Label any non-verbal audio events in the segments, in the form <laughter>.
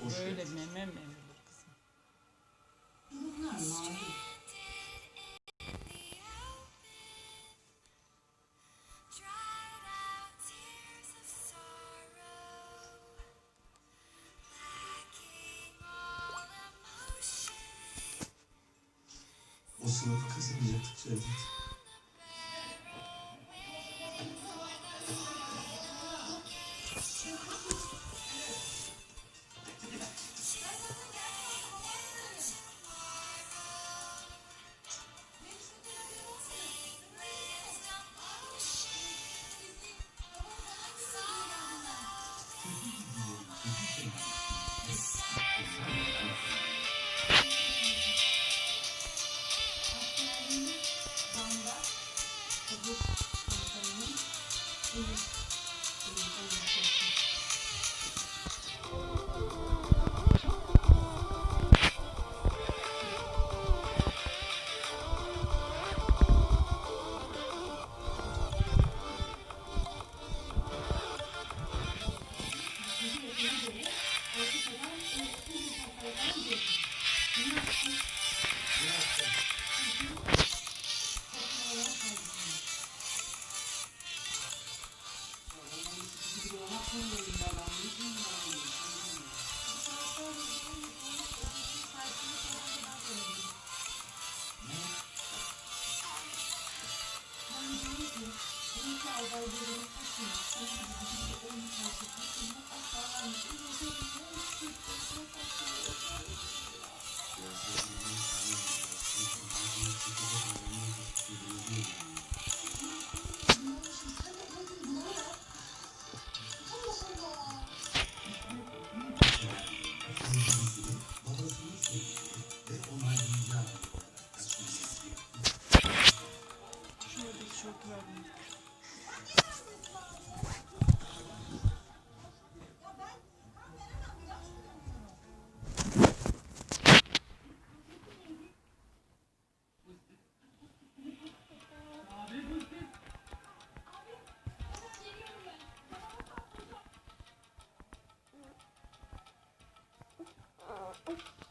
ya. Böyle meme mi verilir kızım? Bunlar emotion. O sınıfı kazanacaktık Cevdet. Oh.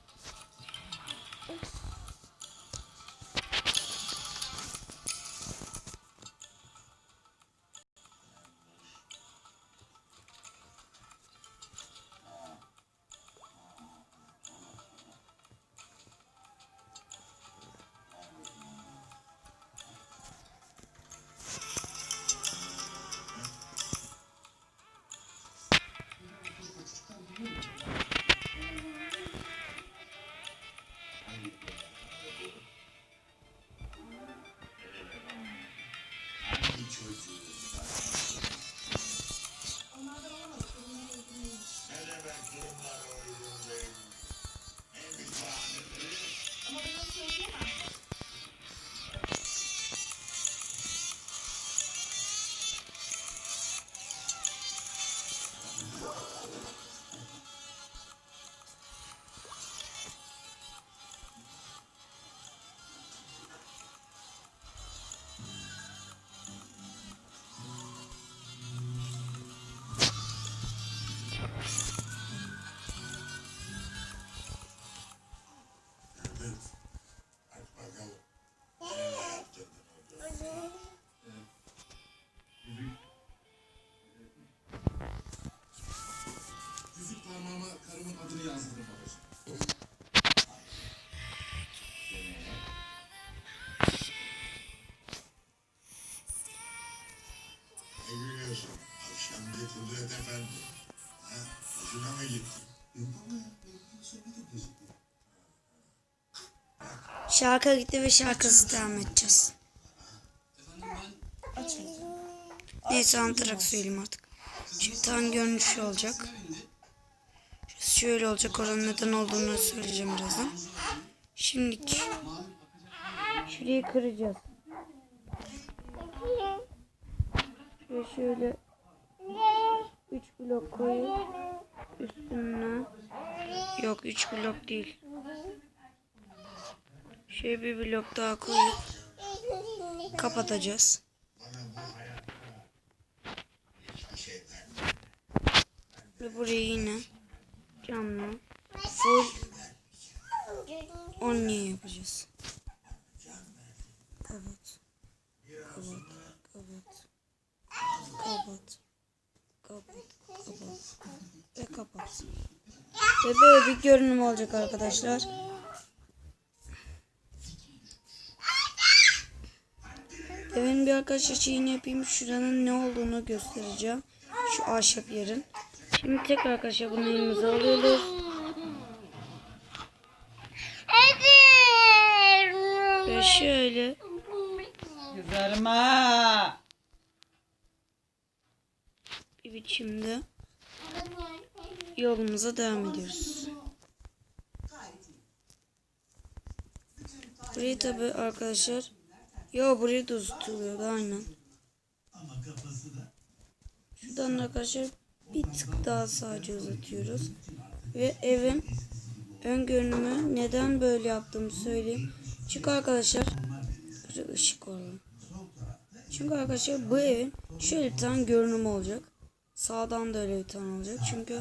Karımın adını yazdırdım babacığım. Ne gülüyorsun? Akşam bir Kudret Efendi. Ha? Hoşuna mı gitti? Yok ama ben söyledim gözüküyor. Şarkı gitti ve şarkısız devam edeceğiz. Neyse anlatarak söyleyeyim artık. Şimdi tam görünüşü olacak. Şöyle olacak. Oranın neden olduğunu söyleyeceğim birazdan. Şimdilik şurayı kıracağız. Şöyle şöyle 3 blok koyup üstüne yok 3 blok değil. Şöyle bir blok daha koyup kapatacağız. Ve burayı yine camla full onliye yapacağız. Kapat. Kapat. Kapat. Kapat. Kapat. Kapat. Ve kapat. Ve böyle bir görünüm olacak arkadaşlar. Evin bir arkadaşlar şeyini yapayım. Şuranın ne olduğunu göstereceğim. Şu ahşap yerin. Şimdi tekrar arkadaşlar bunu elimize alıyoruz. Ve şöyle ha. bir biçimde yolumuza devam ediyoruz. Burayı tabi arkadaşlar Yo burayı da tutuluyordu aynen. Şuradan da arkadaşlar bir tık daha sadece uzatıyoruz. Ve evin ön görünümü neden böyle yaptığımı söyleyeyim. Çünkü arkadaşlar ışık lan. Çünkü arkadaşlar bu evin şöyle bir tane görünümü olacak. Sağdan da öyle bir tane olacak. Çünkü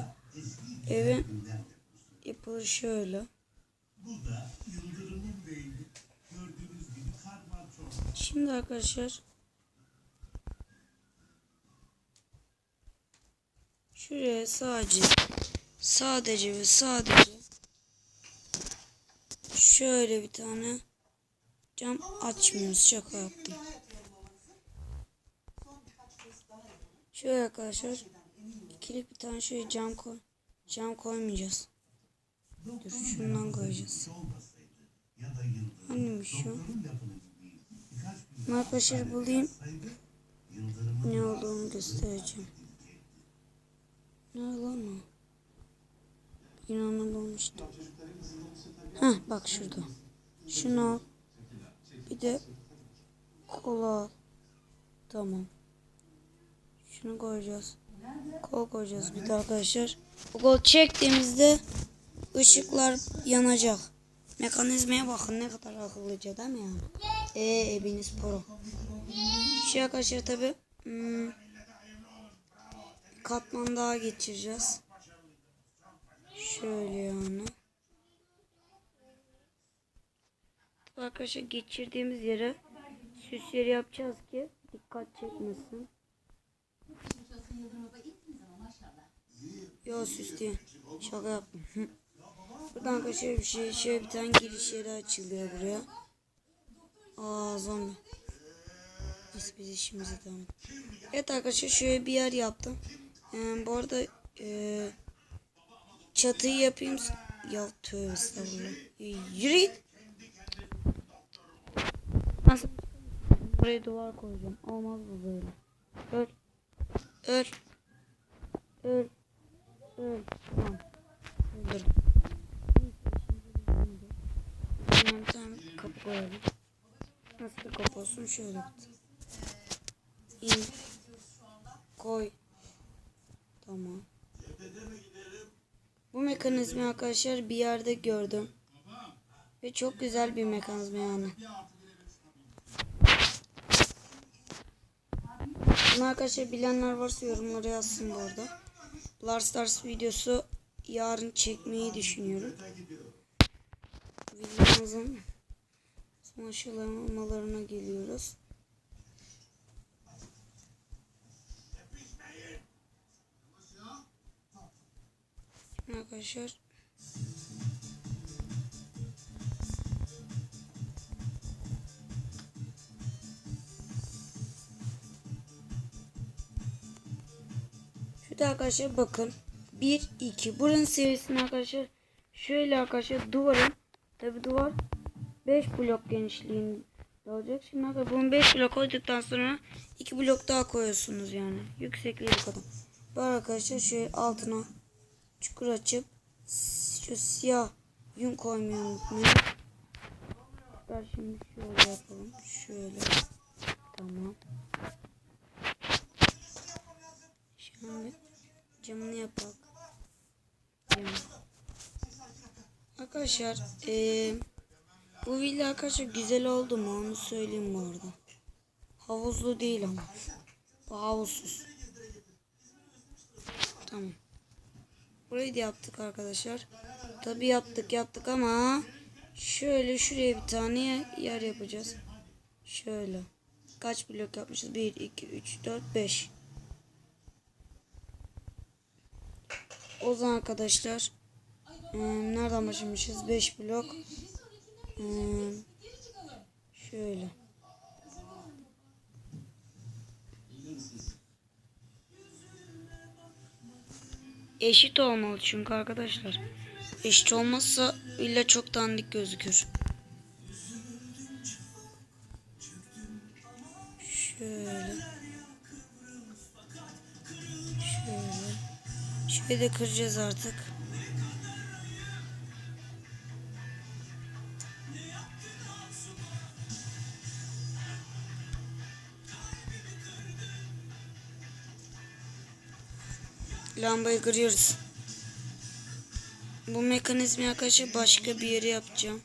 evin yapılışı şöyle. Şimdi arkadaşlar şuraya sadece sadece ve sadece şöyle bir tane cam açmıyoruz. Şaka yaptım. Şöyle arkadaşlar ikilik bir tane şöyle cam koy. Cam koymayacağız. Dur şundan koyacağız. Hanimiş şu? Bunu Arkadaşlar bulayım. Ne olduğunu göstereceğim. Ne lan o? İnanın olmuştu. Heh bak şurada. Şunu al. Bir de kola. Tamam. Şunu koyacağız. Kol koyacağız bir de arkadaşlar. Bu kol çektiğimizde ışıklar yanacak. Mekanizmaya bakın ne kadar akıllıca değil mi yani? Eee ebiniz pro. Şey arkadaşlar tabi hmm, katman daha geçireceğiz. Şöyle yani. Arkadaşlar geçirdiğimiz yere süsleri yapacağız ki dikkat çekmesin. Yo süs değil. Şaka yaptım. Buradan arkadaşlar bir şey şöyle bir tane giriş yeri açılıyor buraya. Aa zombi. Neyse biz işimize devam. Evet arkadaşlar şöyle bir yer yaptım. Ee, bu arada e, çatıyı yapayım. Ya tövbe estağfurullah. E, Yürü git. Nasıl? Buraya duvar koyacağım. Olmaz bu böyle. Öl. Öl. Öl. Öl. Tamam. Hemen bir tane kapı koyalım. Nasıl kapı olsun? Şöyle İn. Koy. Tamam. Bu mekanizmayı arkadaşlar bir yerde gördüm. Ve çok güzel bir mekanizma yani. Bunu arkadaşlar bilenler varsa yorumlara yazsın bu arada. Lars Stars videosu yarın çekmeyi düşünüyorum. Videomuzun son aşamalarına geliyoruz. Arkadaşlar Şurada arkadaşlar bakın. 1 2 buranın seviyesini arkadaşlar şöyle arkadaşlar duvarın tabi duvar 5 blok genişliğinde olacak. Şimdi arkadaşlar bunu 5 blok koyduktan sonra 2 blok daha koyuyorsunuz yani. Yüksekliği bu kadar. Bu arkadaşlar şöyle altına çukur açıp şu siyah yün koymayı unutmayın. Ben şimdi şöyle yapalım. Şöyle. Tamam. Şimdi camını yapalım. Cam. Arkadaşlar eee bu villa arkadaşlar güzel oldu mu onu söyleyeyim bu arada. Havuzlu değil ama. Bu havuzsuz. Tamam. Burayı da yaptık arkadaşlar. Tabi yaptık yaptık ama şöyle şuraya bir tane yer yapacağız. Şöyle. Kaç blok yapmışız? 1, 2, 3, 4, 5. O zaman arkadaşlar eee, nereden başlamışız? 5 blok. Eee, Eşit olmalı çünkü arkadaşlar. Eşit olmazsa illa çok dandik gözükür. Şöyle. Şöyle. Şöyle de kıracağız artık. Lambayı kırıyoruz. Bu mekanizmayı arkadaşlar başka bir yere yapacağım.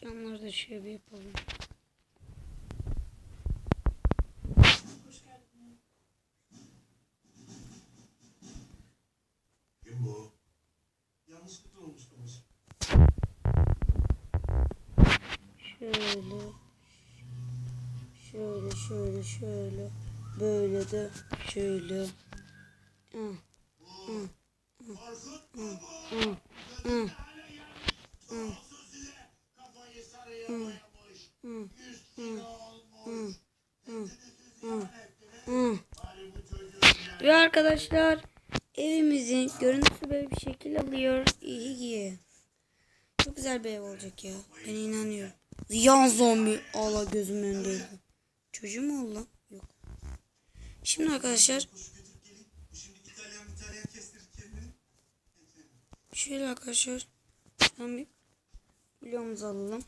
Camları da şöyle bir yapalım. Kim bu? Yanlışlıkla olmuş babacığım. Şöyle. Şöyle şöyle şöyle. Böyle de şöyle. Hı. Korkut mu bu? Hı. Tuhafsız ile Ve arkadaşlar evimizin görüntüsü böyle bir şekil alıyor. İyi ki. Çok güzel bir ev olacak ya. Ben inanıyorum. Yan zombi. Allah gözümün önündeydi. Çocuğum mu oldu? Yok. Şimdi arkadaşlar şöyle arkadaşlar şuradan bir bloğumuzu alalım.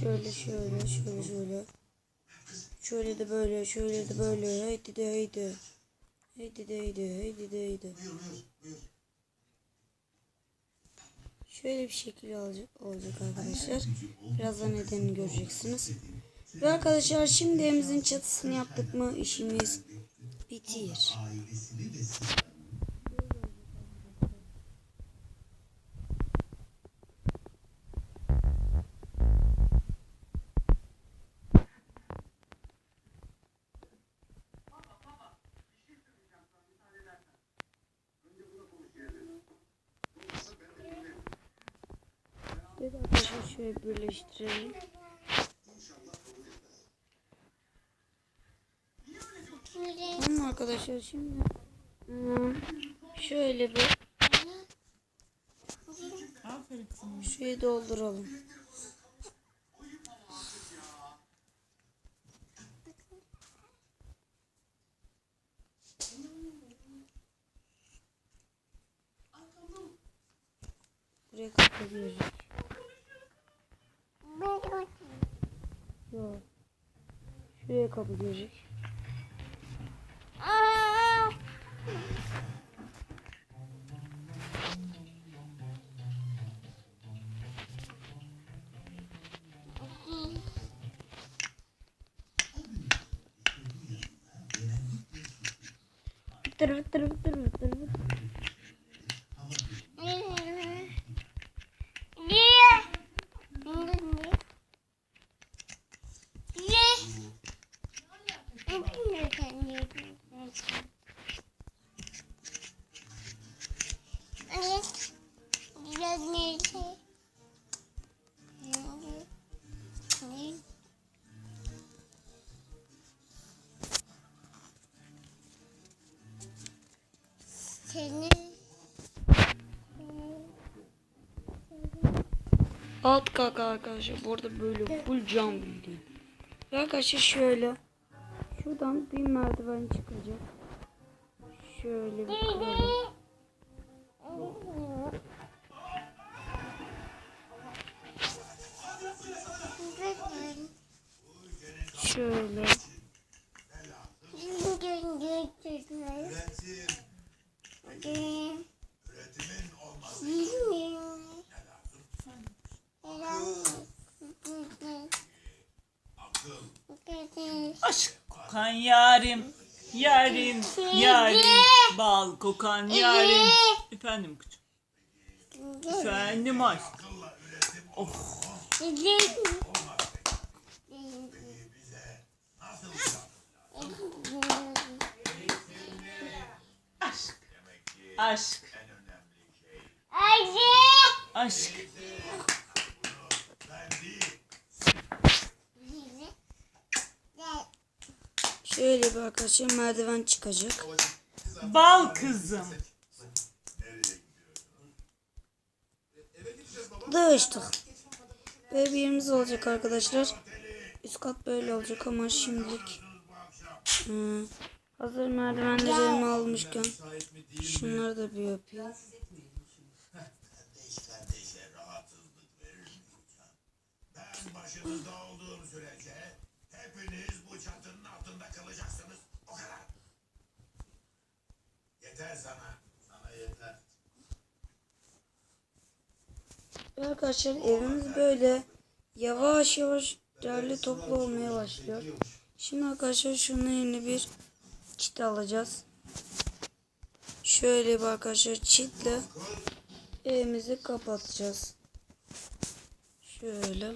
Şöyle şöyle şöyle şöyle. Şöyle de böyle şöyle de böyle. Haydi de haydi. Haydi de haydi haydi de haydi. Şöyle bir şekil olacak arkadaşlar. Birazdan nedenini göreceksiniz. Ve arkadaşlar şimdi evimizin çatısını yaptık mı işimiz bitir. ailesini ve Evet arkadaşlar şöyle birleştirelim. Tamam arkadaşlar şimdi hmm, şöyle bir şeyi dolduralım. Buraya kapı girecek. Yok. Şuraya kapı girecek. Alt kat arkadaşlar. Bu arada böyle full cam bildiğin. Ve arkadaşlar şöyle. Şuradan bir merdiven çıkacak. Şöyle bir kıralım. Şöyle. Üretim. Üretimin olması akıl. Aşk kokan yarim. Yarim, yarim. Bal kokan yarim. Efendim küçük. Efendim aşk. Oh. Aşk. Aşk. şey Aşk. ben değil. Şöyle bir arkadaşlar merdiven çıkacak. Bal kızım. Dağıştık. Böyle bir yerimiz olacak arkadaşlar. Üst kat böyle olacak ama şimdilik hmm, hazır merdivenleri elime almışken şunları da bir yapayım. Arkadaşlar evimiz böyle yavaş yavaş derli toplu olmaya başlıyor. Şimdi arkadaşlar şunun yerine bir çit alacağız. Şöyle bir arkadaşlar çitle evimizi kapatacağız. Şöyle.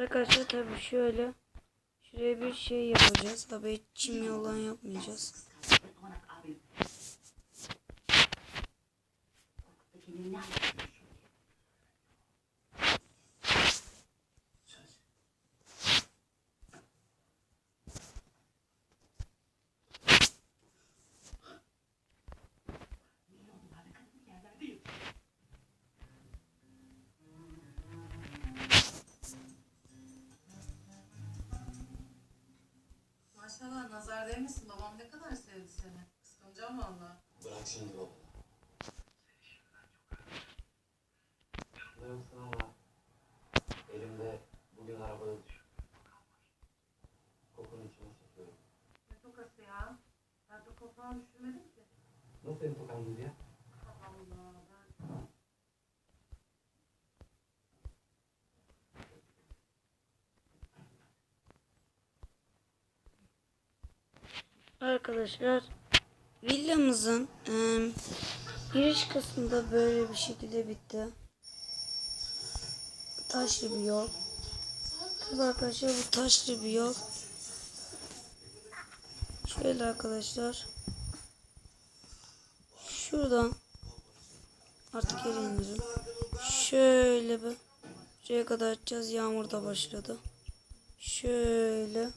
Arkadaşlar tabii şöyle şuraya bir şey yapacağız. Tabii hiç çimya olan yapmayacağız. Maşallah nazar değmesin. Babam ne kadar sevdi seni. Kıskanacağım valla. Bırak şimdi baba. Yoksa ama elimde bugün arabada düştü. Kokun içine çekiyorum. Ne tokası ya? Ben de kopağı düşürmedim ki. Nasıl senin tokan ya? Arkadaşlar villamızın em, giriş kısmında böyle bir şekilde bitti. Taşlı bir yol. Tabii arkadaşlar bu taşlı bir yol. Şöyle arkadaşlar. Şuradan artık geri indirim. Şöyle bir şuraya kadar açacağız. Yağmur da başladı. Şöyle.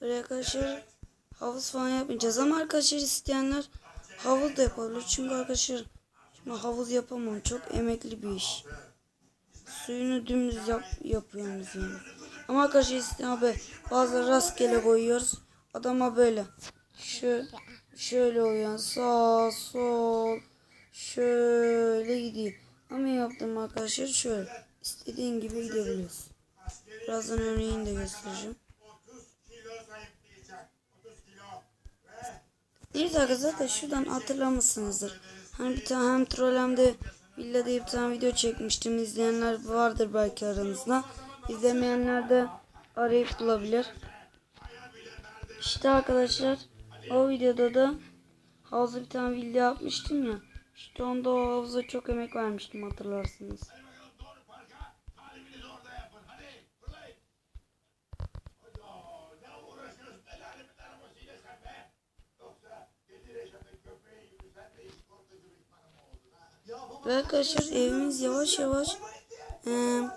Böyle arkadaşlar havuz falan yapmayacağız ama arkadaşlar isteyenler havuz da yapabilir. Çünkü arkadaşlar şimdi havuz yapamam. Çok emekli bir iş. Suyunu dümdüz yap, yapıyoruz yani. Ama arkadaşlar isteyen abi bazı rastgele koyuyoruz. Adama böyle. Şu şöyle oluyor. Sağ sol şöyle gidiyor. Ama yaptım arkadaşlar şöyle. İstediğin gibi gidebiliyorsun. Birazdan örneğini de göstereceğim. Neyse arkadaşlar da şuradan hatırlamışsınızdır. Hani bir tane hem troll hem de villa diye bir tane video çekmiştim. İzleyenler vardır belki aranızda. İzlemeyenler de arayıp bulabilir. İşte arkadaşlar o videoda da havuzda bir tane villa yapmıştım ya. İşte onda o havuza çok emek vermiştim hatırlarsınız. Ve arkadaşlar evimiz yavaş yavaş eee,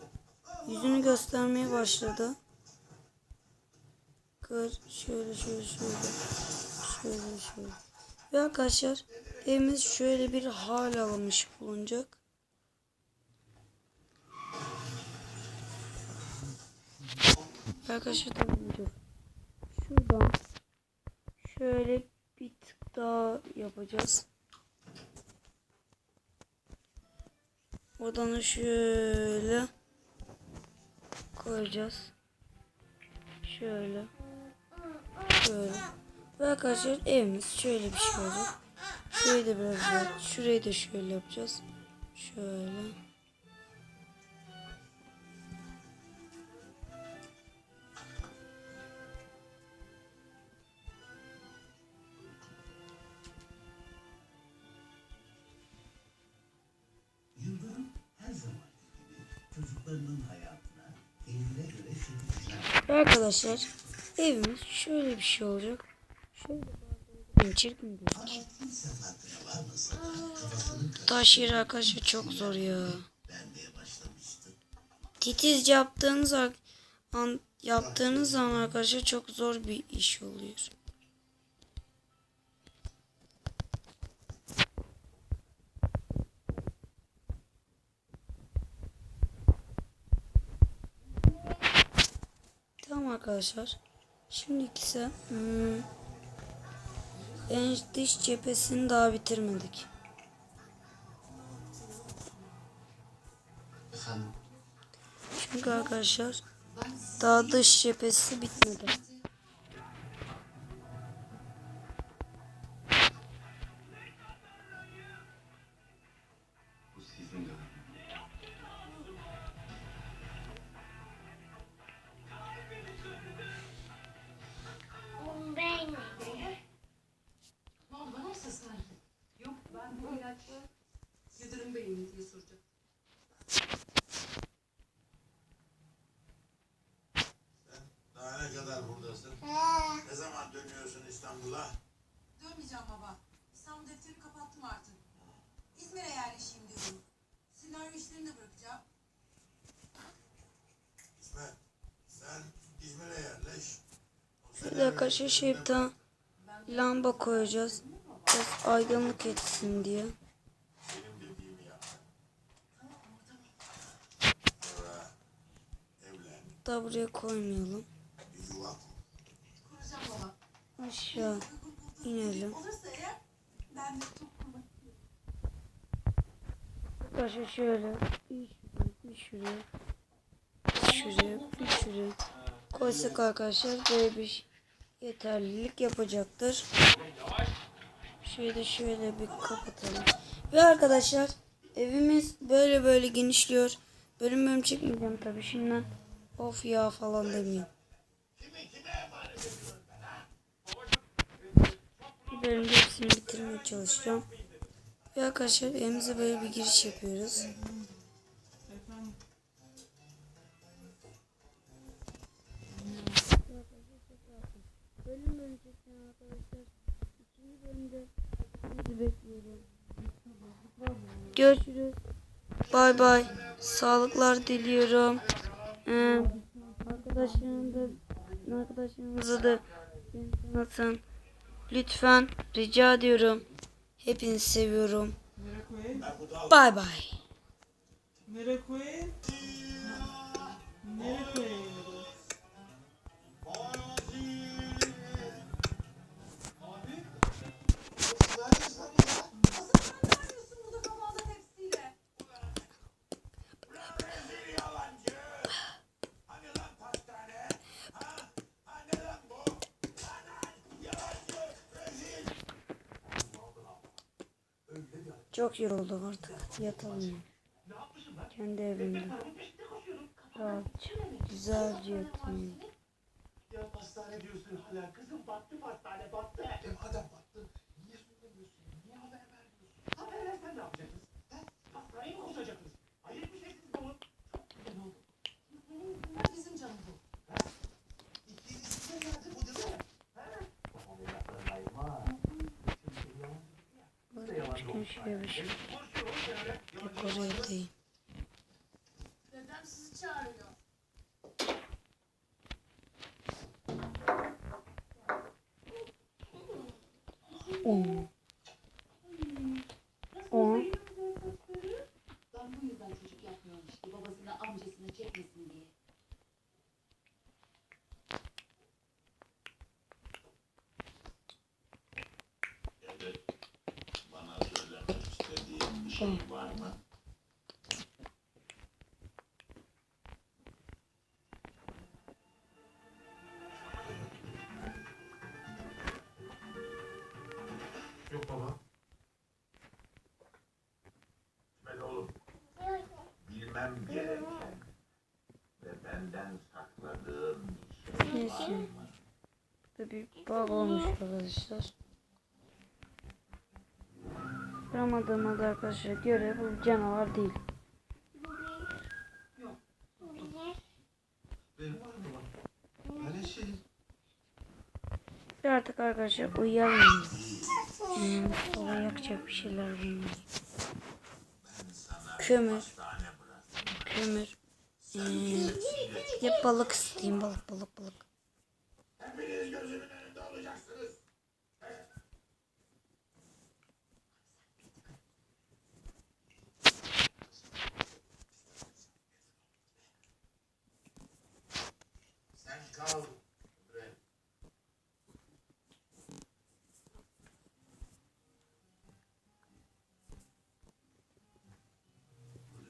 yüzünü göstermeye başladı. Kır şöyle şöyle şöyle şöyle şöyle. Ve arkadaşlar evimiz şöyle bir hal almış bulunacak. Arkadaşlar tabii dur. Şuradan şöyle bir tık daha yapacağız. Oradan da şöyle koyacağız. Şöyle. Şöyle. Ve arkadaşlar evimiz şöyle bir şey olacak. Şurayı da biraz şurayı da şöyle yapacağız. Şöyle. Çocuklarının hayatına kendine göre şekil Ve arkadaşlar evimiz şöyle bir şey olacak. Şöyle bir çirkin kafasını Taş yeri arkadaşlar çok zor ya. Titiz yaptığınız an yaptığınız zaman arkadaşlar çok zor bir iş oluyor. Tamam arkadaşlar. Şimdi ise hmm, en dış cephesini daha bitirmedik. Çünkü arkadaşlar daha dış cephesi bitmedi. Şey bir tane lamba koyacağız. Biraz aydınlık etsin diye. Da buraya koymayalım. Aşağı inelim. Arkadaşlar şöyle bir şuraya, bir şuraya, bir şuraya, koysak arkadaşlar böyle bir yeterlilik yapacaktır. Şöyle şöyle bir kapatalım. Ve arkadaşlar evimiz böyle böyle genişliyor. Bölüm bölüm çekmeyeceğim tabii şimdiden. Of ya falan demeyeyim. Bir bölümde hepsini bitirmeye çalışacağım. Ve arkadaşlar evimize böyle bir giriş yapıyoruz. Görüşürüz. Bay bay. Sağlıklar diliyorum. Ee, arkadaşlarım da tanıtın. Lütfen rica ediyorum. Hepinizi seviyorum. Bay bay. Çok yoruldum artık. Yatalım. Kendi evimde. Rahat. Güzelce yatayım. Ya pastane diyorsun hala. Kızım battı pastane battı. Ev battı. Niye söylemiyorsun? Niye haber vermiyorsun? Haber versen ne yapacaksınız? Pastaneye mi koşacaksınız? Şuraya bir şey. Yok oraya değil. Dedem sizi çağırıyor. On. On. Ben bu yüzden çocuk yapmıyorum işte babasına amcasına çekmesin diye. Evet. Bana söylemek istediğin bir şey var mı? Yok baba. Ben oğlum. Bilmem gereken ve benden sakladığın bir şey var mı? Burada bir olmuş arkadaşlar. Kıramadığım adı arkadaşlar göre bu canavar değil. Ve artık arkadaşlar uyuyalım. Hmm, soba yakacak bir şeyler bulmalıyım. Kömür. Kömür. Hmm, de balık isteyeyim. Balık balık balık.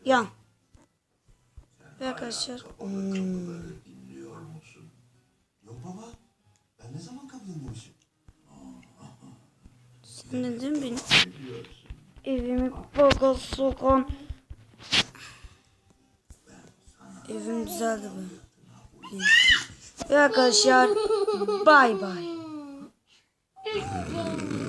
Yan. Ve arkadaşlar dinlemişim? sen neden Biliyorsun. evimi baga sokan Evim düzeldi bu. Ve arkadaşlar bay bay. <laughs>